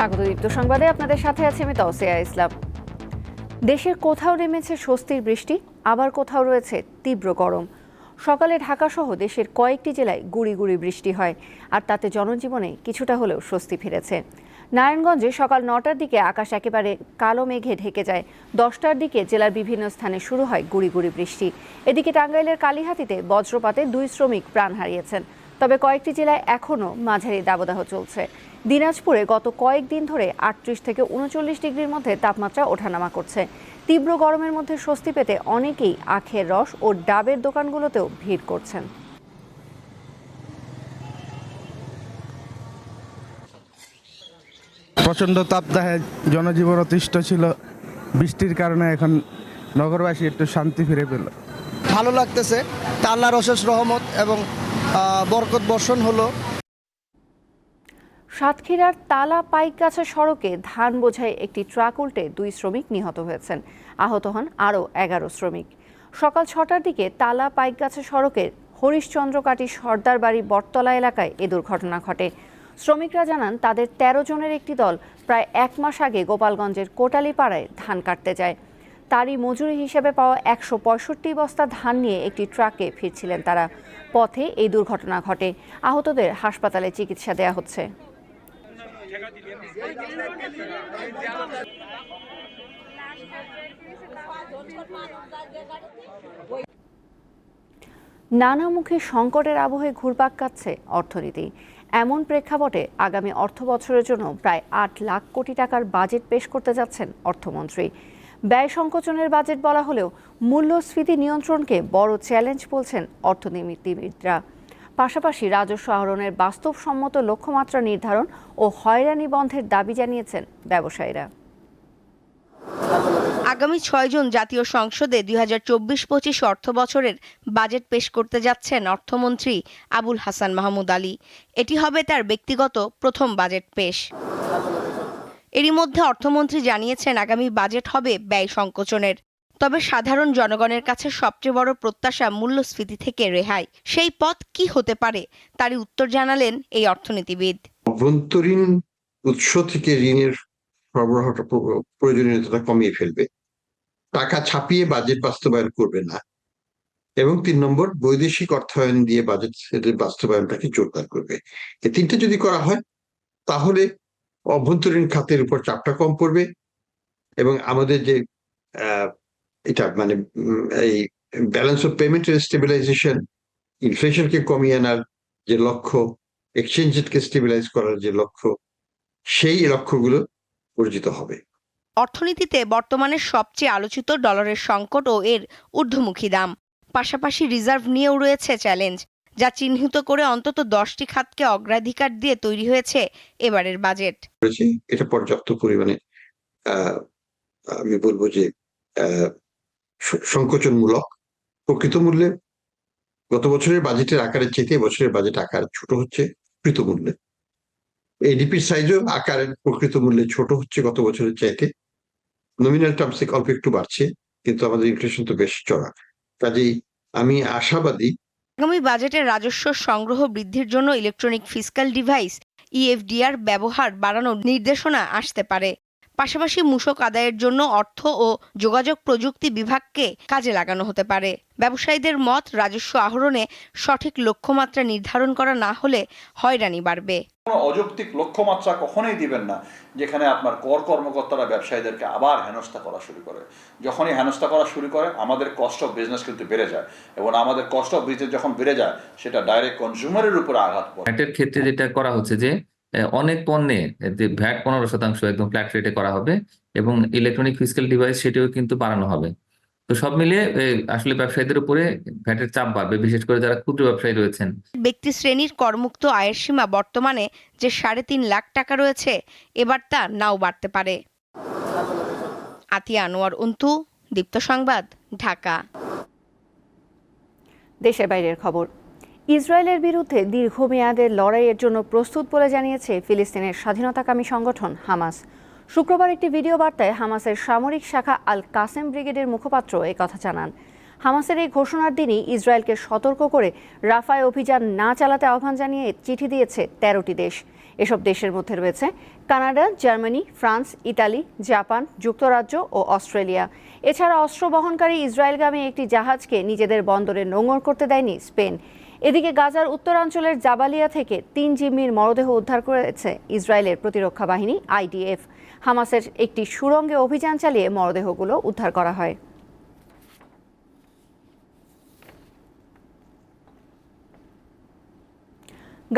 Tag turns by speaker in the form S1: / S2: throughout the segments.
S1: স্বাগত দীপ্ত সংবাদে। আপনাদের সাথে আছি আমি তৌসিয়া ইসলাম। দেশের কোথাও নেমেছে স্বস্তির বৃষ্টি, আবার কোথাও রয়েছে তীব্র গরম। সকালে ঢাকাসহ দেশের কয়েকটি জেলায় গুড়ি গুড়ি বৃষ্টি হয়, আর তাতে জনজীবনে কিছুটা হলেও স্বস্তি ফিরেছে। নারায়ণগঞ্জে সকাল নটার দিকে আকাশ একেবারে কালো মেঘে ঢেকে যায়। দশটার দিকে জেলার বিভিন্ন স্থানে শুরু হয় গুড়ি গুড়ি বৃষ্টি। এদিকে টাঙ্গাইলের কালীহাতিতে বজ্রপাতে দুই শ্রমিক প্রাণ হারিয়েছেন। তবে কয়েকটি জেলায় এখনও মাঝারি দাবদাহ চলছে। দিনাজপুরে গত কয়েকদিন ধরে আটত্রিশ থেকে উনচল্লিশ ডিগ্রির মধ্যে তাপমাত্রা ওঠানামা করছে। তীব্র গরমের মধ্যে স্বস্তি পেতে অনেকেই আখের রস ও ডাবের দোকানগুলোতেও ভিড় করছেন।
S2: প্রচণ্ড তাপদাহে জনজীবন অতিষ্ঠ ছিল। বৃষ্টির কারণে এখন নগরবাসী একটু শান্তি ফিরে পেল।
S3: ভালো লাগতেছে। তা আল্লাহর অশেষ রহমত এবং বরকত বর্ষণ হলো।
S1: সাতক্ষীরার তালা পাইকগাছা সড়কে ধান বোঝাই একটি ট্রাক উল্টে দুই শ্রমিক নিহত হয়েছেন। আহত হন আরও এগারো শ্রমিক। সকাল ছটার দিকে তালা পাইকগাছা সড়কের হরিশচন্দ্রকাটি সর্দার বাড়ি বটতলা এলাকায় এ দুর্ঘটনা ঘটে। শ্রমিকরা জানান, তাদের ১৩ জনের একটি দল প্রায় এক মাস আগে গোপালগঞ্জের কোটালিপাড়ায় ধান কাটতে যায়। তারই মজুরি হিসেবে পাওয়া একশো পঁয়ষট্টি বস্তা ধান নিয়ে একটি ট্রাকে ফিরছিলেন তারা। পথে এই দুর্ঘটনা ঘটে। আহতদের হাসপাতালে চিকিৎসা দেয়া হচ্ছে। নানামুখী সংকটের আবহে ঘুরপাক কাচ্ছে অর্থনীতি। এমন প্রেক্ষাপটে আগামী অর্থ বছরের জন্য প্রায় আট লাখ কোটি টাকার বাজেট পেশ করতে যাচ্ছেন অর্থমন্ত্রী। ব্যয় সংকোচনের বাজেট বলা হলেও মূল্যস্ফীতি নিয়ন্ত্রণকে বড় চ্যালেঞ্জ বলছেন অর্থনীতিবিদরা। পাশাপাশি রাজস্ব আহরণের বাস্তবসম্মত লক্ষ্যমাত্রা নির্ধারণ ও হয়রানি বন্ধের দাবি জানিয়েছেন ব্যবসায়ীরা।
S4: আগামী ছয় জুন জাতীয় সংসদে দুই হাজার চব্বিশ পঁচিশ অর্থ বছরের বাজেট পেশ করতে যাচ্ছেন অর্থমন্ত্রী আবুল হাসান মাহমুদ আলী। এটি হবে তার ব্যক্তিগত প্রথম বাজেট পেশ। এরই মধ্যে অর্থমন্ত্রী জানিয়েছেন আগামী বাজেট হবে ব্যয় সংকোচনের। তবে সাধারণ জনগণের কাছে সবচেয়ে বড় প্রত্যাশা মূল্যস্ফীতি থেকে রেহাই। সেই পথ কি হতে পারে, তারই উত্তর জানালেন এই অর্থনীতিবিদ।
S5: অভ্যন্তরীণ উৎস থেকে ঋণের সরবরাহটা প্র- প্রয়োজনীয়তাটা কমিয়ে ফেলবে। টাকা ছাপিয়ে বাজেট বাস্তবায়ন করবে না। এবং তিন নম্বর, বৈদেশিক অর্থায়ন দিয়ে বাজেট বাস্তবায়নটাকে জোরদার করবে। এই তিনটে যদি করা হয়, তাহলে অভ্যন্তরীণ খাতের উপর চাপটা কম পড়বে এবং আমাদের যে এটা মানে এই ব্যালেন্স অফ পেমেন্টের স্টেবিলাইজেশন ইনফ্লেশনকে কমিয়ে আনার যে লক্ষ্য এক্সচেঞ্জ রেটকে স্টেবিলাইজ করার যে লক্ষ্য, সেই লক্ষ্যগুলো অর্জিত হবে।
S4: অর্থনীতিতে বর্তমানে সবচেয়ে আলোচিত ডলারের সংকট ও এর ঊর্ধ্বমুখী দাম। পাশাপাশি রিজার্ভ নিয়েও রয়েছে চ্যালেঞ্জ যা চিহ্নিত করে অন্তত দশটি খাতকে অগ্রাধিকার দিয়ে তৈরি হয়েছে এবারের বাজেট।
S5: এটা পর্যাপ্ত পরিমাণে আমি বলব যে সংকোচনমূলক। প্রকৃত মূল্যে গত বছরের বাজেটের আকারের চেয়ে এবছরের বাজেট আকার ছোট হচ্ছে, প্রকৃত মূল্যে। এডিপির সাইজও আকারের প্রকৃত মূল্যে ছোট হচ্ছে গত বছরের চাইতে। নমিনাল টার্মসে অল্প একটু বাড়ছে, কিন্তু আমাদের ইনফ্লেশন তো বেশ চড়া। কাজেই আমি আশাবাদী
S4: আগামী বাজেটে রাজস্ব সংগ্রহ বৃদ্ধির জন্য ইলেকট্রনিক ফিসক্যাল ডিভাইস ইএফডিআর ব্যবহার বাড়ানোর নির্দেশনা আসতে পারে। পাশাপাশি মূসক আদায়ের জন্য অর্থ ও যোগাযোগ প্রযুক্তি বিভাগকে কাজে লাগানো হতে পারে। ব্যবসায়ীদের মত রাজস্ব আহরণে সঠিক লক্ষ্যমাত্রা নির্ধারণ করা না হলে হয়রানি বাড়বে।
S6: কোনো অযৌক্তিক লক্ষ্যমাত্রা কখনোই দিবেন না যেখানে আপনার কর কর্মকর্তারা ব্যবসায়ীদেরকে আবার হেনস্থা করা শুরু করে। যখনই হেনস্থা করা শুরু করে আমাদের কস্ট অফ বিজনেস কিন্তু বেড়ে যায় এবং আমাদের কস্ট অফ বিজনেস যখন বেড়ে যায় সেটা ডাইরেক্ট কনজিউমারের উপরে আঘাত পড়ে।
S7: ক্ষেত্রে যেটা করা হচ্ছে যে অনেক পণ্যে যে ভ্যাট পনেরো শতাংশ একদম ফ্ল্যাট রেটে করা হবে এবং ইলেকট্রনিক ফিজিক্যাল ডিভাইস সেটিও কিন্তু বাড়ানো হবে। তো সব মিলিয়ে আসলে ব্যবসায়ীদের উপরে ভ্যাটের চাপ বাড়বে বিশেষ করে যারা ক্ষুদ্র ব্যবসায়ী রয়েছেন।
S4: ব্যক্তি শ্রেণির করমুক্ত আয়ের সীমা বর্তমানে যে সাড়ে তিন লাখ টাকা রয়েছে এবার তা নাও বাড়তে পারে। আতিয়া আনোয়ার উন্তু দীপ্ত সংবাদ ঢাকা।
S1: দেশের বাইরের খবর। ইসরায়েলের বিরুদ্ধে দীর্ঘমেয়াদের লড়াইয়ের জন্য প্রস্তুত বলে জানিয়েছে ফিলিস্তিনের স্বাধীনতাকামী সংগঠন হামাস। শুক্রবার একটি ভিডিও বার্তায় হামাসের সামরিক শাখা আল কাসেম ব্রিগেডের মুখপাত্র কথা জানান। হামাসের এই ঘোষণার দিনই ইসরায়েলকে সতর্ক করে রাফায় অভিযান না চালাতে আহ্বান জানিয়ে চিঠি দিয়েছে তেরোটি দেশ। এসব দেশের মধ্যে রয়েছে Canada, Germany, France, Italy, Japan, যুক্তরাজ্য ও অস্ট্রেলিয়া। এছাড়া অস্ত্র বহনকারী ইসরায়েলগামী একটি জাহাজকে নিজেদের বন্দরে নোঙর করতে দেয়নি স্পেন। এদিকে গাজার উত্তরাঞ্চলের জাবালিয়া থেকে তিন জিম্মির মরদেহ উদ্ধার করেছে ইসরায়েলের প্রতিরক্ষা বাহিনী, আইডিএফ। হামাসের একটি সুরঙ্গে অভিযান চালিয়ে মরদেহগুলো উদ্ধার করা হয়।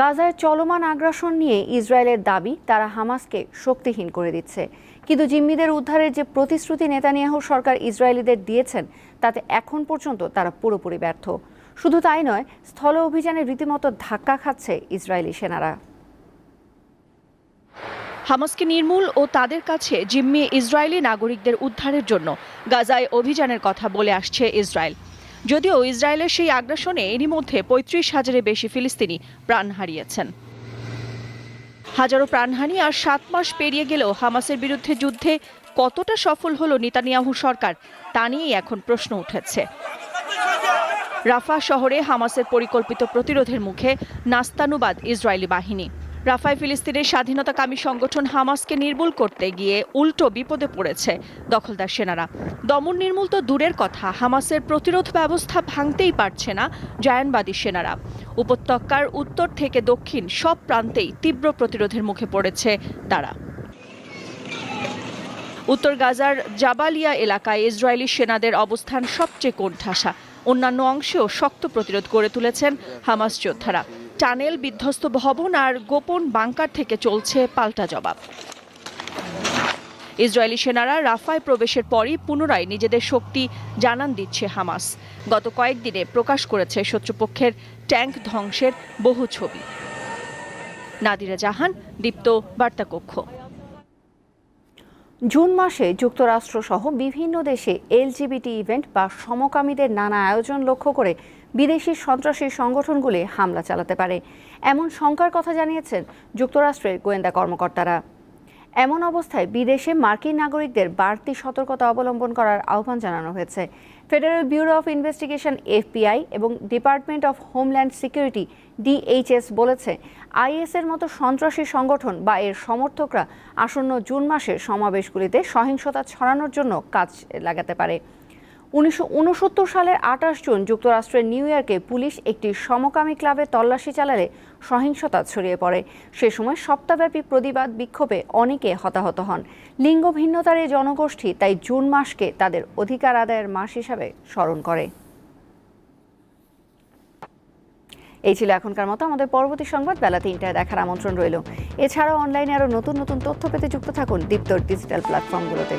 S1: গাজায় চলমান আগ্রাসন নিয়ে ইসরায়েলের দাবি, তারা হামাসকে শক্তিহীন করে দিচ্ছে। কিন্তু জিম্মিদের উদ্ধারের যে প্রতিশ্রুতি নেতানিয়াহু সরকার ইসরায়েলিদের দিয়েছেন, তাতে এখন পর্যন্ত তারা পুরোপুরি ব্যর্থ। শুধু তাই নয়, স্থল অভিযানে রীতিমতো ধাক্কা খাচ্ছে ইসরায়েলি সেনারা।
S8: হামাসকে নির্মূল ও তাদের কাছে জিম্মি ইসরায়েলি নাগরিকদের উদ্ধারের জন্য গাজায় অভিযানের কথা বলে আসছে ইসরায়েল। যদিও ইসরায়েলের সেই আগ্রাসনে এরই মধ্যে পঁয়ত্রিশ হাজারের বেশি ফিলিস্তিনি প্রাণ হারিয়েছেন। হাজারো প্রাণহানি আর সাত মাস পেরিয়ে গেলেও হামাসের বিরুদ্ধে যুদ্ধে কতটা সফল হলো নেতানিয়াহু সরকার, তা নিয়েই এখন প্রশ্ন উঠেছে। রাফা শহরে হামাসের পরিকল্পিত প্রতিরোধের মুখে নাস্তানুবাদ ইসরায়েলি বাহিনী। রাফায় ফিলিস্তিনের স্বাধীনতাকামী সংগঠন হামাসকে নির্মূল করতে গিয়ে উল্টো বিপদে পড়েছে দখলদার সেনারা। দমন নির্মূল তো দূরের কথা, হামাসের প্রতিরোধ ব্যবস্থা ভাঙতেই পারছে না জায়ানবাদী সেনারা। উপত্যকার উত্তর থেকে দক্ষিণ সব প্রান্তেই তীব্র প্রতিরোধের মুখে পড়েছে তারা। উত্তর গাজার জাবালিয়া এলাকায় ইসরায়েলি সেনাদের অবস্থান সবচেয়ে কোণঠাসা। অন্যান্য অংশেও শক্ত প্রতিরোধ গড়ে তুলেছেন হামাস যোদ্ধারা। টানেল বিধ্বস্ত ভবন আর গোপন বাংকার থেকে চলছে পাল্টা জবাব। ইসরায়েলি সেনারা রাফায় প্রবেশের পরই পুনরায় নিজেদের শক্তি জানান দিচ্ছে হামাস। গত কয়েকদিনে প্রকাশ করেছে শত্রুপক্ষের ট্যাঙ্ক ধ্বংসের বহু ছবি। নাদিরা জাহান, দীপ্ত বার্তাকক্ষ।
S1: জুন মাসে যুক্তরাষ্ট্রসহ বিভিন্ন দেশে এলজিবিটি ইভেন্ট বা সমকামীদের নানা আয়োজন লক্ষ্য করে বিদেশি সন্ত্রাসী সংগঠনগুলি হামলা চালাতে পারে। এমন শঙ্কার কথা জানিয়েছেন যুক্তরাষ্ট্রের গোয়েন্দা কর্মকর্তারা। এমন অবস্থায় বিদেশে মার্কিন নাগরিকদের বাড়তি সতর্কতা অবলম্বন করার আহ্বান জানানো হয়েছে। Federal Bureau of Investigation FBI এবং Department of Homeland Security DHS বলেছে আইএস এর মতো সন্ত্রাসী সংগঠন বা এর সমর্থকরা আসন্ন জুন মাসে সমাবেশগুলিতে সহিংসতা ছড়ানোর জন্য কাজ লাগাতে পারে। উনিশশো উনসত্তর সালের আঠাশ জুন যুক্তরাষ্ট্রের নিউ ইয়র্কে পুলিশ একটি সমকামী ক্লাবে তল্লাশি চালালে সহিংসতা ছড়িয়ে পড়ে। সে সময় সপ্তাহব্যাপী প্রতিবাদ বিক্ষোভে অনেকে হতাহত হন। লিঙ্গ ভিন্নতার এই জনগোষ্ঠী তাই জুন মাসকে তাদের অধিকার আদায়ের মাস হিসাবে স্মরণ করে। এই ছিল এখনকার মতো, আমাদের পরবর্তী সংবাদ বেলা তিনটায় দেখার আমন্ত্রণ রইল। এছাড়াও অনলাইনে আরও নতুন নতুন তথ্য পেতে যুক্ত থাকুন দীপ্তর ডিজিটাল প্ল্যাটফর্মগুলোতে